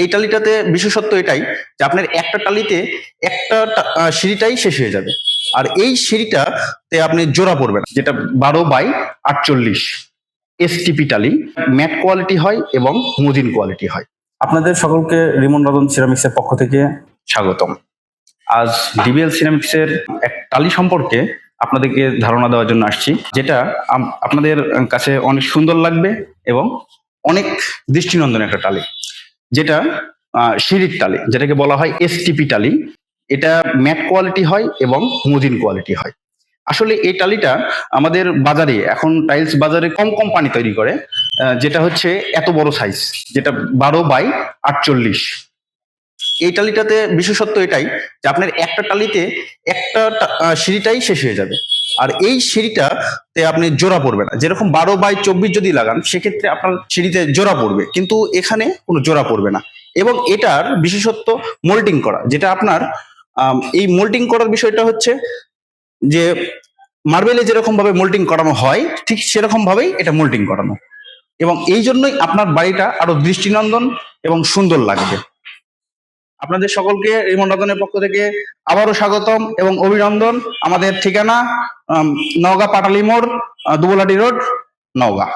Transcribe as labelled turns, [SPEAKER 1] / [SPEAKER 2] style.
[SPEAKER 1] এই টালিটাতে বিশেষত্ব এটাই যে আপনার একটা টালিতে একটা সিঁড়িটাই শেষ হয়ে যাবে। আর এই সিঁড়িটাতে আপনি জোড়া পড়বে না যেটা বারো বাই আটচল্লিশ এসটিপি টালি। ম্যাট কোয়ালিটি হয় এবং মজিন কোয়ালিটি হয়।
[SPEAKER 2] আপনাদের সকলকে রিমন রতন সিরামিক্সের পক্ষ থেকে
[SPEAKER 1] স্বাগতম। আজ ডিবিএল সিনেমিক্সের এক টালি সম্পর্কে আপনাদেরকে ধারণা দেওয়ার জন্য আসছি যেটা আপনাদের কাছে অনেক সুন্দর লাগবে এবং অনেক দৃষ্টিনন্দন একটা টালি। যেটা সিঁড়ির টালি, যেটাকে বলা হয় এসটিপি টালি। এটা ম্যাট কোয়ালিটি হয় এবং মজিন কোয়ালিটি হয়। আসলে এই টালিটা আমাদের বাজারে, এখন টাইলস বাজারে কম কোম্পানি তৈরি করে যেটা হচ্ছে এত বড় সাইজ যেটা বারো বাই আটচল্লিশ। এই টালিটাতে বিশেষত্ব এটাই যে আপনার একটা টালিতে একটা সিঁড়িটাই শেষ হয়ে যাবে। আর এই সিঁড়িটাতে আপনি জোড়া পড়বে না। যেরকম বারো বাই চব্বিশ যদি লাগান, সেক্ষেত্রে আপনার সিঁড়িতে জোড়া পড়বে। কিন্তু এখানে কোনো জোড়া পড়বে না। এবং এটার বিশেষত্ব মোল্টিং করা, যেটা আপনার এই মোল্টিং করার বিষয়টা হচ্ছে যে মার্বেলে যেরকম ভাবে মোল্টিং করানো হয়, ঠিক সেরকম ভাবেই এটা মোল্টিং করানো। এবং এই জন্যই আপনার বাড়িটা আরও দৃষ্টিনন্দন এবং সুন্দর লাগবে। আপনাদের সকলকে এই রতনের পক্ষ থেকে আবারও স্বাগতম এবং অভিনন্দন। আমাদের ঠিকানা নওগাঁ পাটালি মোড় দুবলাটি রোড, নওগাঁ।